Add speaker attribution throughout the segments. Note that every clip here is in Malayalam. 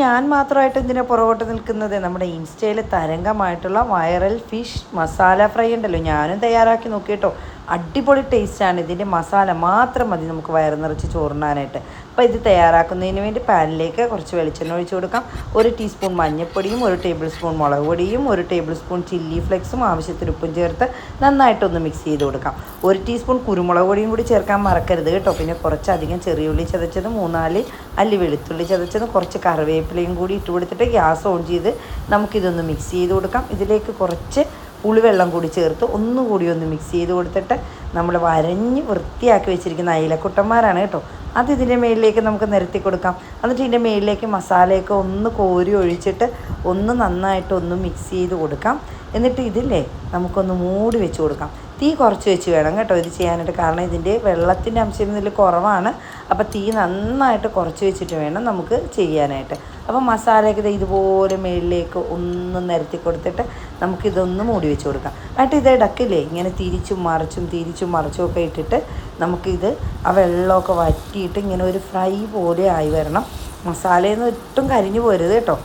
Speaker 1: ഞാൻ മാത്രമായിട്ട് ഇതിനെ പുറകോട്ട് നിൽക്കുന്നത്? നമ്മുടെ ഇൻസ്റ്റയിൽ തരംഗമായിട്ടുള്ള വൈറൽ ഫിഷ് മസാല ഫ്രൈ ഉണ്ടല്ലോ. ഞാനും തയ്യാറാക്കി നോക്കിയിട്ടോ. അടിപൊളി ടേസ്റ്റാണ്. ഇതിന്റെ മസാല മാത്രം മതി നമുക്ക് വയറ് നിറച്ച് ചോറിനാനായിട്ട്. അപ്പോൾ ഇത് തയ്യാറാക്കുന്നതിന് വേണ്ടി പാനിലേക്ക് കുറച്ച് വെളിച്ചെണ്ണ ഒഴിച്ച് കൊടുക്കാം. ഒരു ടീസ്പൂൺ മഞ്ഞൾപ്പൊടിയും ഒരു ടേബിൾ സ്പൂൺ മുളക് പൊടിയും ഒരു ടേബിൾ സ്പൂൺ ചില്ലി ഫ്ലെക്സും ആവശ്യത്തിന് ഉപ്പും ചേർത്ത് നന്നായിട്ടൊന്ന് മിക്സ് ചെയ്ത് കൊടുക്കാം. ഒരു ടീസ്പൂൺ കുരുമുളക് പൊടിയും കൂടി ചേർക്കാൻ മറക്കരുത് കേട്ടോ. പിന്നെ കുറച്ചധികം ചെറിയുള്ളി ചതച്ചത് മൂന്നാൽ അല്ലി വെളുത്തുള്ളി ചതച്ചത് കുറച്ച് കറിവേപ്പിലയും കൂടി ഇട്ട് കൊടുത്തിട്ട് ഗ്യാസ് ഓൺ ചെയ്ത് നമുക്കിതൊന്ന് മിക്സ് ചെയ്ത് കൊടുക്കാം. ഇതിലേക്ക് കുറച്ച് പുളിവെള്ളം കൂടി ചേർത്ത് ഒന്നുകൂടി ഒന്ന് മിക്സ് ചെയ്ത് കൊടുത്തിട്ട് നമ്മൾ വരഞ്ഞ് വൃത്തിയാക്കി വെച്ചിരിക്കുന്ന അയിലക്കുട്ടന്മാരാണ് കേട്ടോ. അത് ഇതിന്റെ മേളിലേക്ക് നമുക്ക് നിരത്തി കൊടുക്കാം. എന്നിട്ട് ഇതിന്റെ മേളിലേക്ക് മസാലയൊക്കെ ഒന്ന് കോരി ഒഴിച്ചിട്ട് ഒന്ന് നന്നായിട്ട് ഒന്ന് മിക്സ് ചെയ്ത് കൊടുക്കാം. എന്നിട്ട് ഇതില്ലേ നമുക്കൊന്ന് മൂടി വെച്ച് കൊടുക്കാം. തീ കുറച്ച് വെച്ച് വേണം കേട്ടോ ഇത് ചെയ്യാനായിട്ട്. കാരണം ഇതിന്റെ വെള്ളത്തിന്റെ അംശം ഇതിൽ കുറവാണ്. അപ്പോൾ തീ നന്നായിട്ട് കുറച്ച് വെച്ചിട്ട് വേണം നമുക്ക് ചെയ്യാനായിട്ട്. അപ്പോൾ മസാലയൊക്കെ ഇത് ഇതുപോലെ മേളിലേക്ക് ഒന്ന് നിരത്തി കൊടുത്തിട്ട് നമുക്കിതൊന്ന് മൂടി വെച്ച് കൊടുക്കാം. എന്നിട്ട് ഇത് ഇടക്കില്ലേ ഇങ്ങനെ തിരിച്ചും മറിച്ചും തിരിച്ചും മറിച്ചും ഒക്കെ ഇട്ടിട്ട് നമുക്കിത് ആ വെള്ളമൊക്കെ വറ്റിയിട്ട് ഇങ്ങനെ ഒരു ഫ്രൈ പോലെ ആയി വരണം. മസാലയൊന്നും ഒട്ടും കരിഞ്ഞു പോരുത് കേട്ടോ.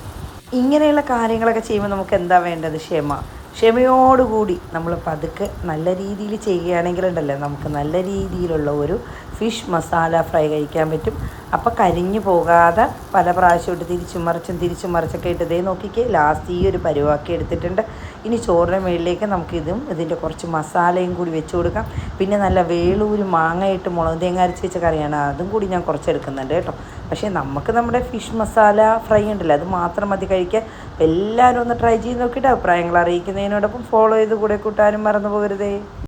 Speaker 1: ഇങ്ങനെയുള്ള കാര്യങ്ങളൊക്കെ ചെയ്യുമ്പോൾ നമുക്ക് എന്താ വേണ്ടത്? ക്ഷമ. ക്ഷമയോടുകൂടി നമ്മൾ പതുക്കെ നല്ല രീതിയിൽ ചെയ്യുകയാണെങ്കിലുണ്ടല്ലോ നമുക്ക് നല്ല രീതിയിലുള്ള ഒരു ഫിഷ് മസാല ഫ്രൈ കഴിക്കാൻ പറ്റും. അപ്പോൾ കരിഞ്ഞു പോകാതെ പല പ്രാവശ്യം ഇട്ട് തിരിച്ചും മറിച്ചും തിരിച്ചും മറിച്ചൊക്കെ ഇട്ട് ഇതേ നോക്കിക്കേ ലാസ്റ്റ് ഈ ഒരു പരുവാക്കി എടുത്തിട്ടുണ്ട്. ഇനി ചോറിന്റെ മുകളിലേക്ക് നമുക്കിതും ഇതിന്റെ കുറച്ച് മസാലയും കൂടി വെച്ച് കൊടുക്കാം. പിന്നെ നല്ല വേളൂര് മാങ്ങയിട്ട് മുളക് തേങ്ങ അരച്ച് വെച്ച കറിയാണ്. അതും കൂടി ഞാൻ കുറച്ച് എടുക്കുന്നുണ്ട് കേട്ടോ. പക്ഷേ നമുക്ക് നമ്മുടെ ഫിഷ് മസാല ഫ്രൈ ഉണ്ടല്ലോ അത് മാത്രം മതി കഴിക്കാൻ. എല്ലാവരും ഒന്ന് ട്രൈ ചെയ്ത് നോക്കിയിട്ട് അഭിപ്രായങ്ങൾ അറിയിക്കുന്നതിനോടൊപ്പം ഫോളോ ചെയ്ത് കൂടെ കൂട്ടാനും മറന്നു പോകരുതേ.